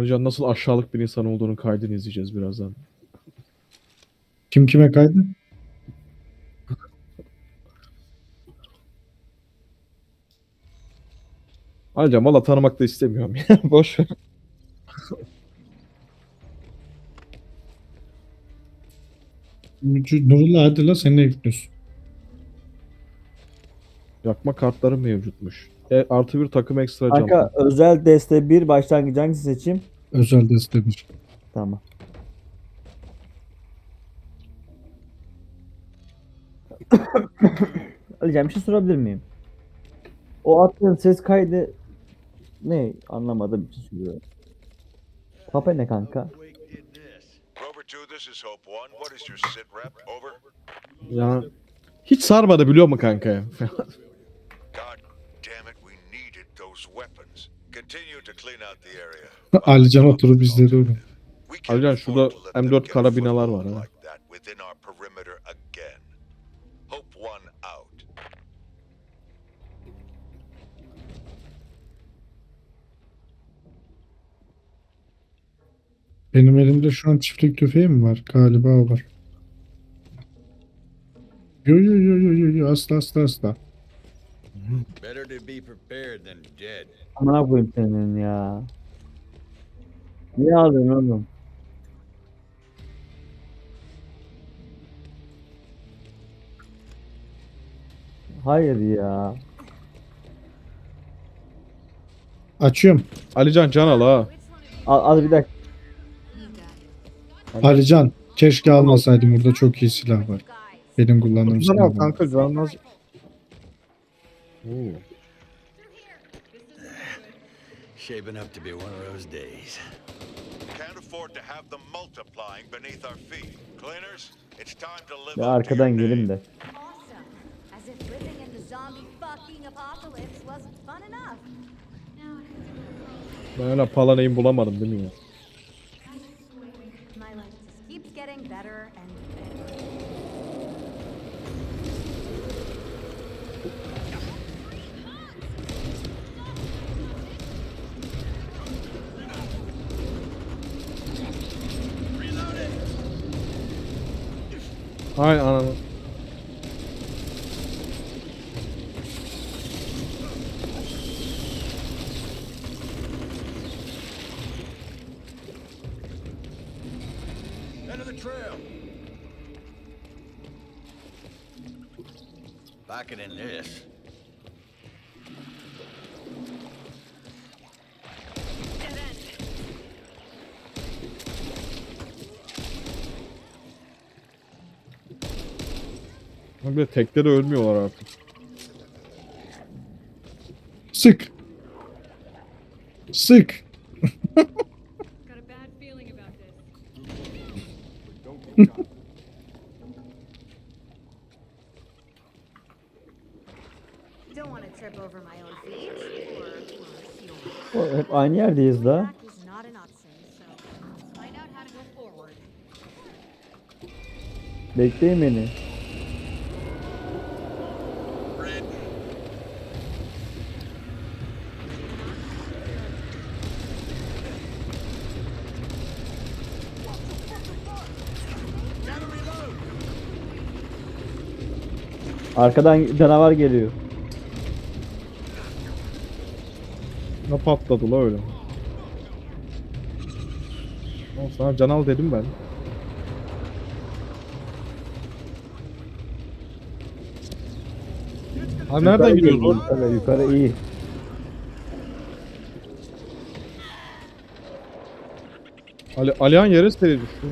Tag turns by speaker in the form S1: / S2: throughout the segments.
S1: Alican nasıl aşağılık bir insan olduğunu kaydını izleyeceğiz birazdan.
S2: Kim kime kaydı?
S1: Alican valla tanımak da istemiyorum ya. Boş ver.
S2: Nurullah hadi la sen ne gidiyorsun?
S1: Yakma kartları mevcutmuş. E, artı bir takım ekstra can.
S3: Kanka özel deste 1 başlangıç hangisi seçeyim?
S2: Özel deste bir.
S3: Tamam. Alican bir şey sorabilir miyim? O attığın ses kaydı ne? Anlamadım bir şey soruyorum. Papa ne kanka?
S4: Rover 2, this is Hope 1. What is your sit rep? Over.
S1: Ya hiç sarmadı biliyor musun kanka
S2: Alican oturup izledi onu.
S1: Alican, şurada
S4: to let them
S1: M4
S4: get a
S1: karabinalar var ha.
S4: like that within our perimeter again. Hope 1 out.
S2: Benim elimde şu an çiftlik tüfeği mi var? Galiba o var. Yo yo yo yo yo yo asla asla asla.
S5: Better to be prepared than dead.
S3: Amına koyayım senin ya. Niye aldın oğlum? Hayır ya.
S2: Açıyorum.
S1: Alican can al ha.
S3: Al, al bir dakika.
S2: Alican keşke almasaydım burada çok iyi silah var. Benim kullandığım
S1: Can
S2: silah
S1: al
S2: var.
S1: kanka canmaz. Oo.
S5: Shaping up to be one of those days.
S4: Can't afford to have them multiplying beneath our feet. Cleaners, it's time to live
S3: Ya arkadan gelin de.
S6: Awesome. As if living in the zombie fucking apocalypse wasn't fun enough.
S1: Ben öyle palanayım bulamadım değil mi ya?
S6: My life just keeps getting better and better.
S1: Hay ananı.
S5: End of the trail. Back it in this.
S1: Abi de tekte de ölmüyorlar artık.
S2: Sık. Sık.
S7: Got a bad feeling about this.
S6: Don't want to trip over my own feet or worse, your
S3: O, hep aynı yerdeyiz da.
S6: back is not an option. So let's find out how to go forward.
S3: Bekleyin beni. Arkadan canavar geliyor.
S1: Ne patladı la öyle. Oğlum sana can al dedim ben. Ha nereden gidiyoruz oğlum?
S3: Yukarı, yukarı iyi.
S1: Ali, Alihan yere seri düştü.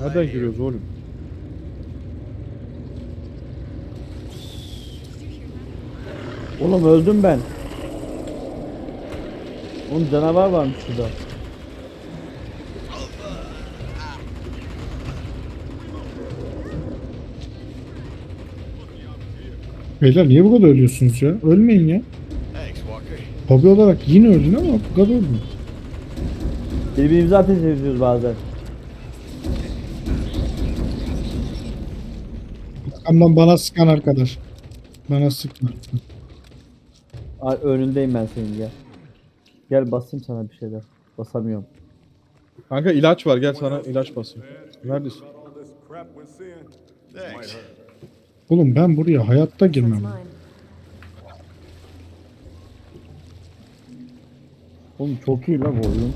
S1: Nereden giriyoruz oğlum?
S3: Oğlum öldüm ben. Oğlum canavar varmış şurada.
S2: Beyler niye bu kadar ölüyorsunuz ya? Ölmeyin ya. Hobi olarak yine öldün ama bu kadar ölmeyin.
S3: Birbirimize ateş ediyoruz bazen.
S2: Arkamdan bana sıkan arkadaş. Bana sıkma.
S3: Ay, önündeyim ben senin gel. Gel basayım sana bir şeyler. Basamıyorum.
S1: Kanka ilaç var gel sana ilaç basayım. Neredesin?
S2: Oğlum ben buraya hayatta girmem.
S3: Oğlum çok iyi lan bu oyun.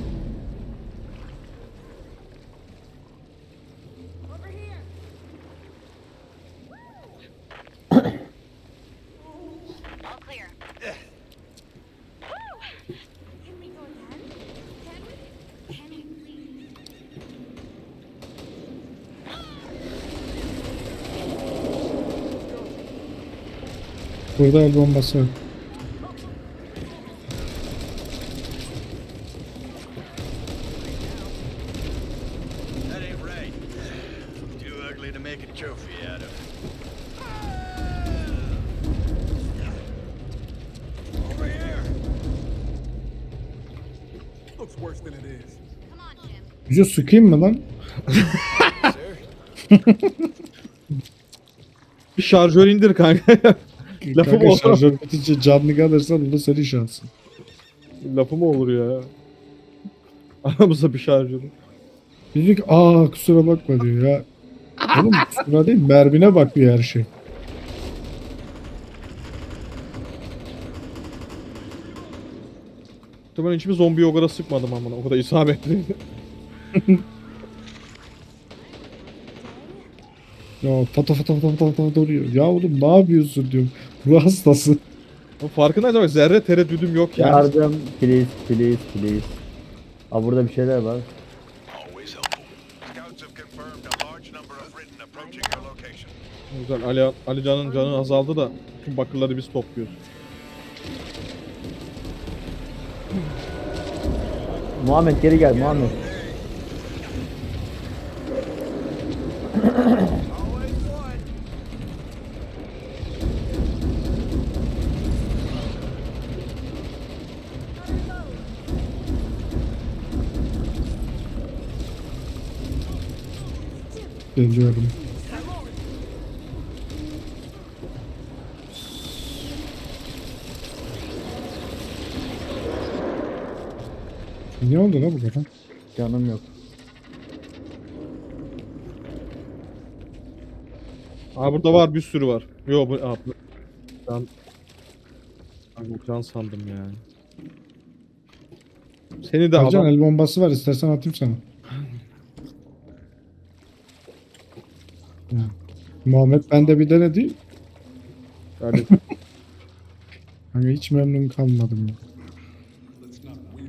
S8: İs.
S6: Come on, Jim.
S2: Yüzü sıkayım mı lan?
S1: Bir şarjör indir kanka. Lafım oldu.
S2: şarjör bitince canlı kalırsan o da senin şansın.
S1: Lafı mı olur ya? Aramızda bir şarjör.
S2: Dedik aa kusura bakma diyor ya. Oğlum kusura değil mermine bakıyor her şey.
S1: Muhtemelen hiçbir zombiyi o kadar sıkmadım amına. O kadar isabetli.
S2: Ya fata fata fata fata fata duruyor. Ya oğlum ne yapıyorsun diyorum. Ruh hastası.
S1: Ama Farkındayız ama zerre tereddüdüm yok yani.
S3: Yardım. Please please please. Aa burada bir şeyler var.
S1: Güzel. Ali, Ali Can'ın canı azaldı da tüm bakırları biz topluyoruz.
S3: Muhammed geri gel Muhammed.
S2: Geliyorum. Ne oldu la bu kadar?
S3: Canım yok.
S1: Aa burada var bir sürü var. Yo bu aa, bu- bu can sandım ya. Seni de
S2: Ercan
S1: adam
S2: el bombası var istersen atayım sana. Ya. Muhammed ben de bir dene değil.
S1: Yani
S2: Hani hiç memnun kalmadım ya.
S8: Let's not wait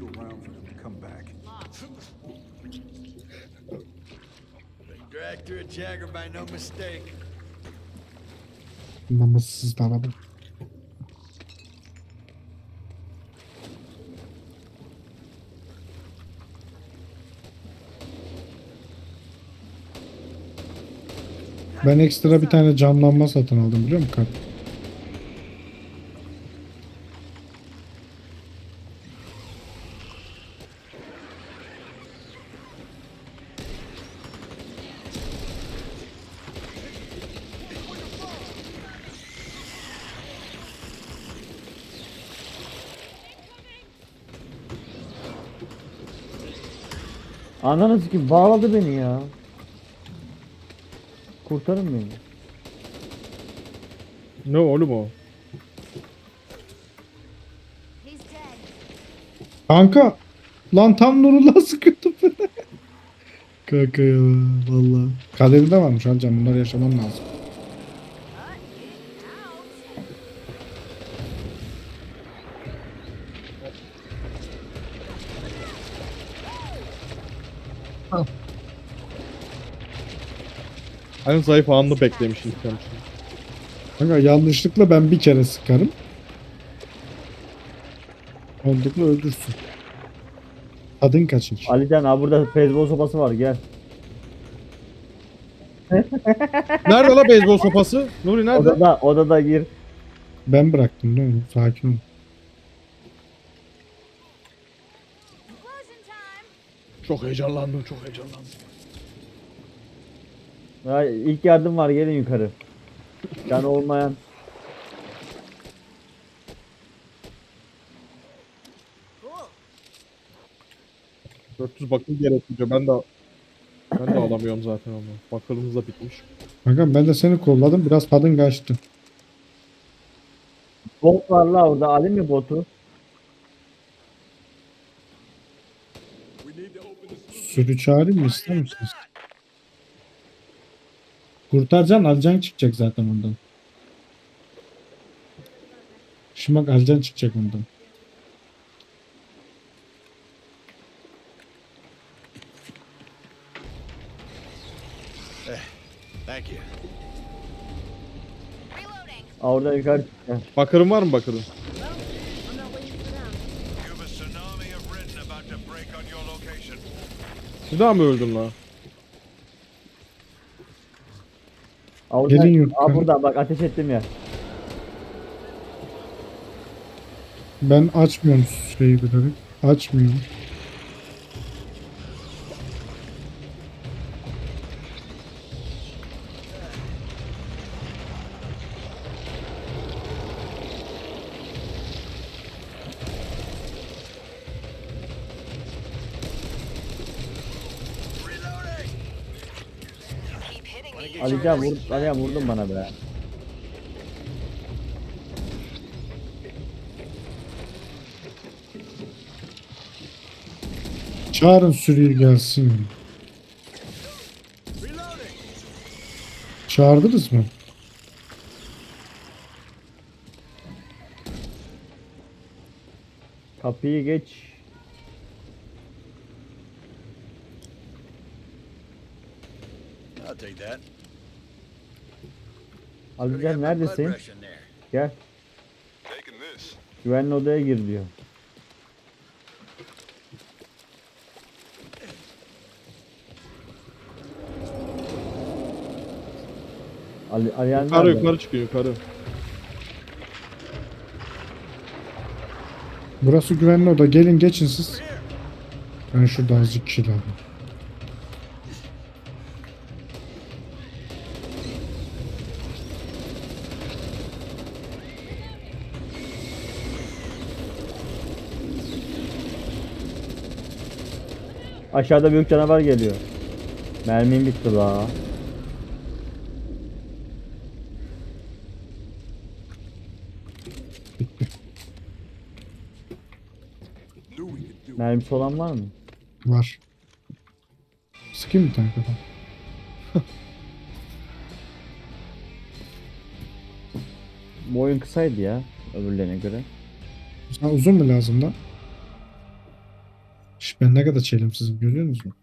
S2: Ben ekstra bir tane camlanma satın aldım biliyor musun?
S3: Ananı sikim bağladı beni ya. Kurtarın beni.
S1: ne oğlum o?
S2: Kanka! Lan tam Nurullah sıkıyordum. Kanka ya valla. Kaderinde varmış Alcan bunları yaşaman lazım.
S1: Hani zayıf anını beklemiş intikam için.
S2: Kanka yanlışlıkla ben bir kere sıkarım. Oldukla öldürsün. Tadın kaçır.
S3: Alican abi burada beyzbol sopası var gel.
S1: Nerede la beyzbol sopası? Nuri nerede?
S3: Odada odada gir.
S2: Ben bıraktım değil mi? Sakin ol.
S1: Çok heyecanlandım, çok heyecanlandım.
S3: Ya ilk yardım var gelin yukarı. Yani olmayan.
S1: ...400 bakır gerekiyor. Ben de ben de alamıyorum zaten onu. Bakırımız da bitmiş.
S2: Kankam ben de seni kolladım. Biraz tadın kaçtı.
S3: Bot var la orada. Ali mi botu?
S2: Sürü çağırayım mı ister misiniz? Kurtaracaksın Alcan çıkacak zaten ondan. Şimdi bak Alcan çıkacak ondan.
S5: Thank you.
S3: Aa, orada yukarı çıktı.
S1: Bakırın var mı bakırın?
S6: Well, I'm not waiting for them.
S4: You've a tsunami of written about to break on your location.
S1: Siz daha mı öldün la?
S2: Gelin yurt
S3: aa, burada bak ateş ettim ya.
S2: Ben açmıyorum şeyi bilerek. Açmıyorum.
S3: Alican vur, Alican vurdun bana be.
S2: Çağırın sürüyü gelsin. Çağırdınız mı?
S3: Kapıyı geç.
S5: I'll take that. My blood
S3: neredesin? Gel. Güvenli odaya gir diyor. Ali, Aliyan
S1: Yukarı
S3: nerede?
S1: yukarı çıkıyor yukarı.
S2: Burası güvenli oda. Gelin geçin siz. Ben şurada azıcık kişi lazım.
S3: Aşağıda büyük canavar geliyor. Mermim bitti la. Mermisi olan var mı?
S2: Var. Sıkayım bir tane kafa.
S3: Bu oyun kısaydı ya öbürlerine göre.
S2: Sana uzun mu lazım lan? Şş, ben ne kadar çelimsizim görüyor musun?